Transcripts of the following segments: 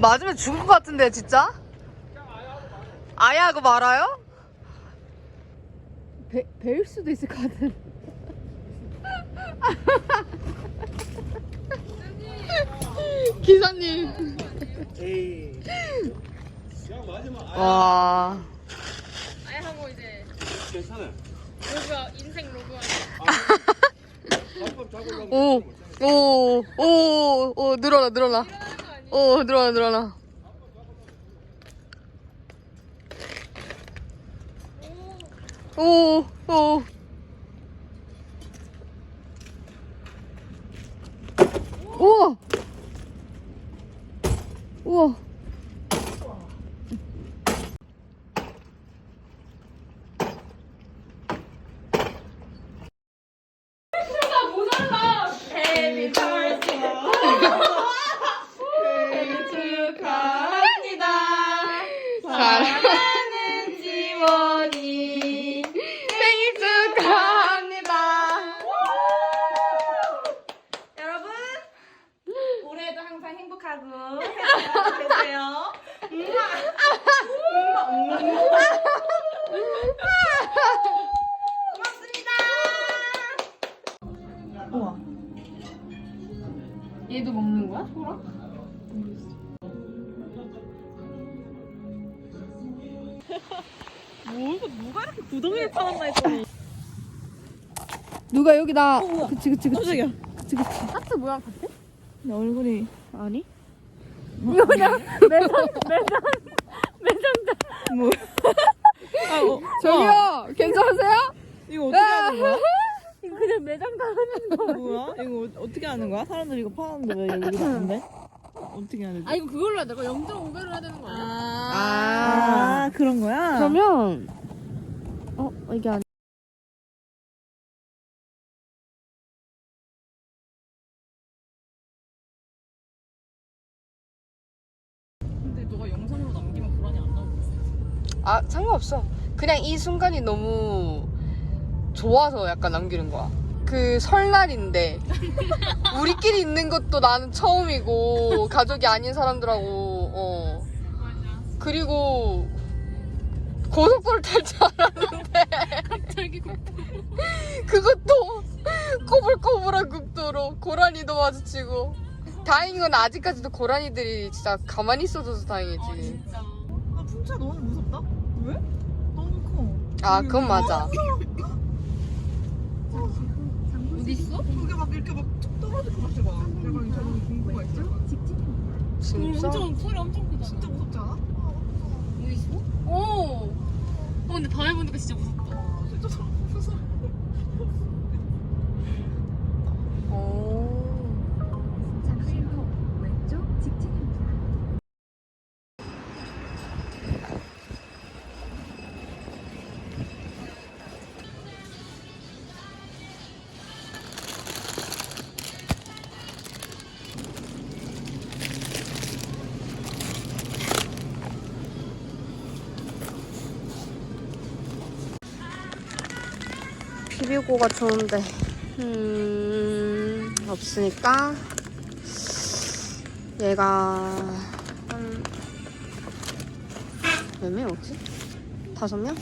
맞으면 죽을 것 같은데 진짜? 아예 하고 말아요? 배, 배일 수도 있을 것 같은 기사님 에이. 와 아예 하고 이제 괜찮아요. 로그아 인생 로그 아 밥밥 잡으려고. 오, 오, 오, 오, 늘어나, 늘어나. 오, 늘어나, 늘어나. 오, 오. 우와! 우와. 구덩이를 파놨나 했더니 누가 여기다. 그치, 그치, 그치. 깜짝이야 그치, 그치. 하트 모양 같아? 내 얼굴이 아니? 이거 그냥 매장 매장 매장다 뭐 아, 어, 저기요, 괜찮으세요? 이거 어떻게 하는 거야? 이거 그냥 매장 다니는 거. 뭐야? 이거 어- 어떻게 하는 거야? 사람들 이거 파는데 왜 여기 있는데? 어떻게 해야 되지? 아, 이거 그걸로 해야 돼. 0.5배로 해야 되는 거 아니야? 아, 아. 그런 거야? 그러면, 어, 이게 근데 너가 영상으로 남기면 불안이 안 나오겠어. 아 상관없어. 그냥 이 순간이 너무 좋아서 약간 남기는 거야. 그 설날인데 우리끼리 있는 것도 나는 처음이고 가족이 아닌 사람들하고 어. 그리고 고속도로를 탈줄 알았는데 갑자기 그것도 꼬불꼬불한 국도로 고라니도 마주치고 다행인 건 아직까지도 고라니들이 진짜 가만히 있어줘서 다행이지 진짜. 아 풍차 너무 무섭다. 왜? 너무 커. 아 그건 맞아 어디 있어? 저게 막 이렇게 막툭 떨어질 것 같아 막. 약간 저런 공부가 있어. 진짜? 엄청 소리 엄청 크다. 진짜 무섭지 않아? 어디 있어? 오. 어 근데 보니까 진짜 무섭다. 진짜 저런 거 무서워. 12호가 좋은데 음 없으니까 얘가 한 몇 명이었지? 다섯 명?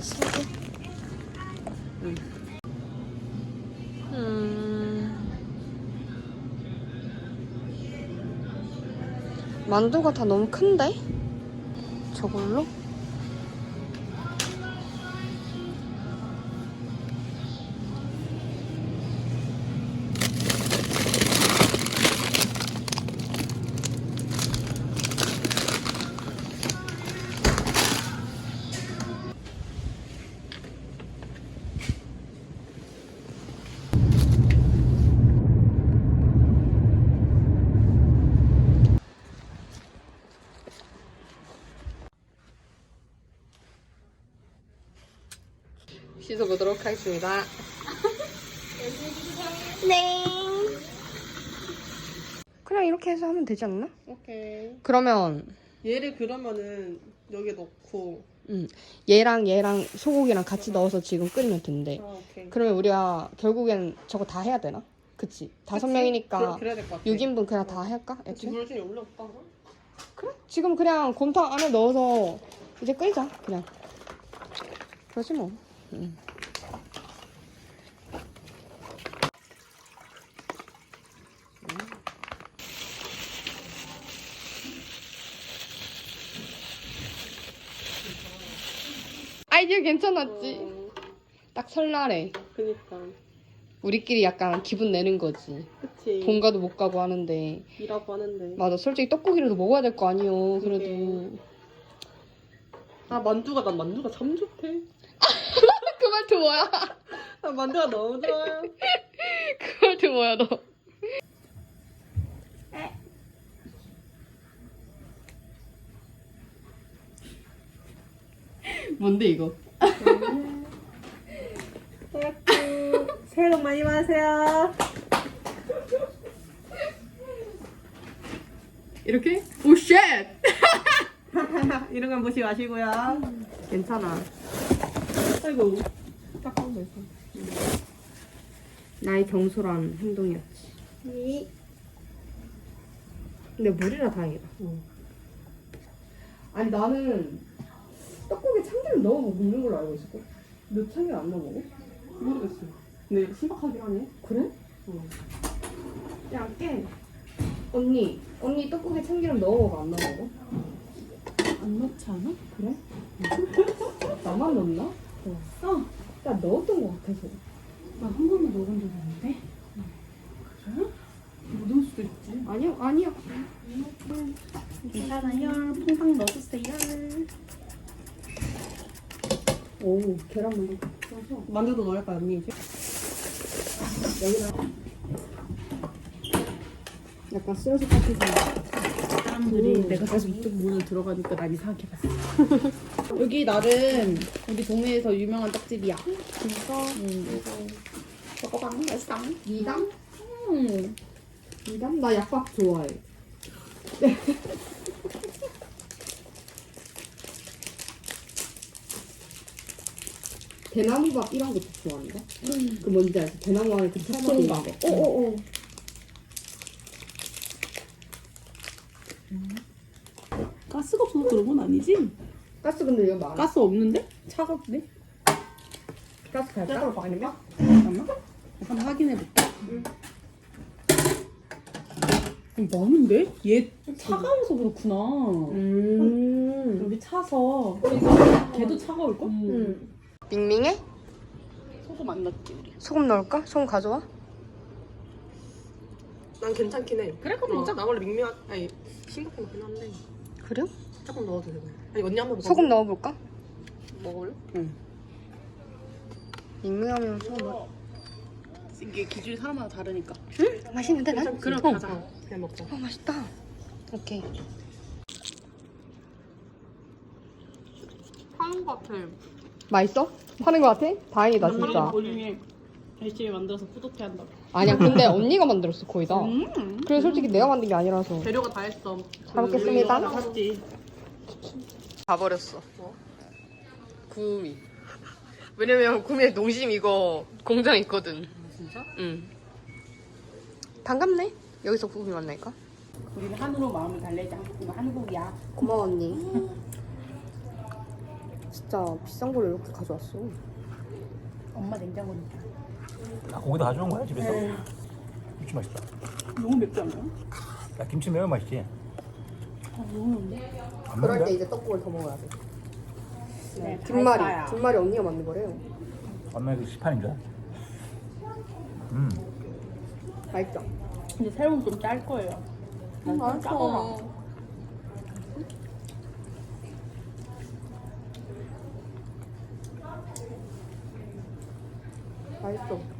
세 개? 음. 음. 만두가 다 너무 큰데? 저걸로? 먹도록 하겠습니다. 네. 그냥 이렇게 해서 하면 되지 않나? 오케이. 그러면 얘를 그러면은 여기에 넣고. 음, 얘랑 얘랑 소고기랑 같이 넣어서 지금 끓이면 된대. 아 오케이. 그러면 우리가 결국엔 저거 다 해야 되나? 그치? 다섯 명이니까 그래, 그래 야 될 것 같아. 6인분 그냥 다 할까? 애초에? 물 중에 올려볼까? 그래? 지금 그냥 곰탕 안에 넣어서 이제 끓이자 그냥 그러지 뭐 응. 아이디어 괜찮았지? 딱 설날에 그니까. 우리끼리 약간 기분 내는 거지 그치. 본가도 못 가고 하는데 일하고 하는데. 맞아 솔직히 떡고기라도 먹어야 될 거 아니요 그래도. 아 만두가 난 만두가 참 좋대. 그 말투 뭐야? 난 만두가 너무 좋아요. 그 말투 뭐야 너? 뭔데 이거? 새해 복 많이 받으세요. 이렇게? 오 쉣! 이런 건 무시 마시고요. 괜찮아. 아이고. 딱 하면 돼서. 나의 경솔한 행동이었지. 근데 물이라 다행이다. 아니 나는 떡국에 참기름 넣어 먹는 걸로 알고 있었고. 너 참기름 안 넣어 먹어? 모르겠어. 근데 신박하긴 하네. 그래? 응. 야, 깨. 언니, 언니 떡국에 참기름 넣어 먹어, 안 넣어 먹어? 안 넣지 않아? 그래? 나만 넣나? 어. 나 넣었던 것 같아서. 나 한 번도 넣어본 적이 없는데. 그래? 못 넣을 수도 있지. 아니요, 아니요. 괜찮아요. 퐁당 넣어주세요. 오, 계란 물리. 만두도 넣을까 언니 이제? 여기다. 약간 것 같아서. 사람들이 음. 내가 계속 이쪽 문을 들어가니까 난 이상하게 봤어. 여기 나름 우리 동네에서 유명한 떡집이야. 진짜? 응. 먹어봐, 맛있다. 미담? 음. 미담? 나 약밥 좋아해. 대나무밥 이런 것도 좋아한다? 그 뭔지 알지? 대나무 안에 그 있는 거. 어어어. 가스가 없어서 그런 건 아니지? 가스 근데 이거 많아. 가스 없는데? 차갑네? 가스 갈까? 아니면? 잠깐만. 한번 확인해볼게. 음, 많은데? 얘 차가워서 그렇구나. 음. 여기 차서 걔도 차가울걸? 음. 밍밍해? 소금 안 넣었지 우리. 소금 넣을까? 소금 가져와? 난 괜찮긴 해. 그래 그럼 진짜 나 원래 밍밍한 아니 싱겁게 먹긴 한데 그래요? 조금 넣어도 되고. 아니 언니 한번 먹어. 소금 넣어볼까? 먹을래? 밍밍하면 소금 넣어. 이게 기준이 사람마다 다르니까. 맛있는데 난? 그럼 어. 가자. 그냥 먹자. 어 맛있다. 오케이. 파는 것 같아. 맛있어? 파는 거 같아? 다행이다 진짜. 볼륨이 열심히 만들어서 뿌듯해한다. 아니야 근데 언니가 만들었어 거의 다. 음. 그래 솔직히 내가 만든 게 아니라서. 재료가 다 했어. 잘 먹겠습니다. 우리 이거 샀지. 가버렸어. 구미. 왜냐면 구미에 농심 이거 공장 있거든. 진짜? 응. 반갑네. 여기서 구미 만나니까. 우리는 한우로 마음을 달래자. 이거 한국이야. 고마워 언니. 진짜 비싼 걸 이렇게 가져왔어. 엄마 냉장고니까. 아, 거기다 가져온 거야 집에서? 김치 맛있다. 너무 맵지 않나? 야 김치 매운 맛있지? 안 매운데? 이제 떡국을 더 먹어야 돼. 네, 김말이. 김말이 언니가 만든 거래요. 엄마 그 시판인가? 음. 맛있죠? 근데 새우는 좀 짤 거예요. 난 좀 짜더라. 맛있어.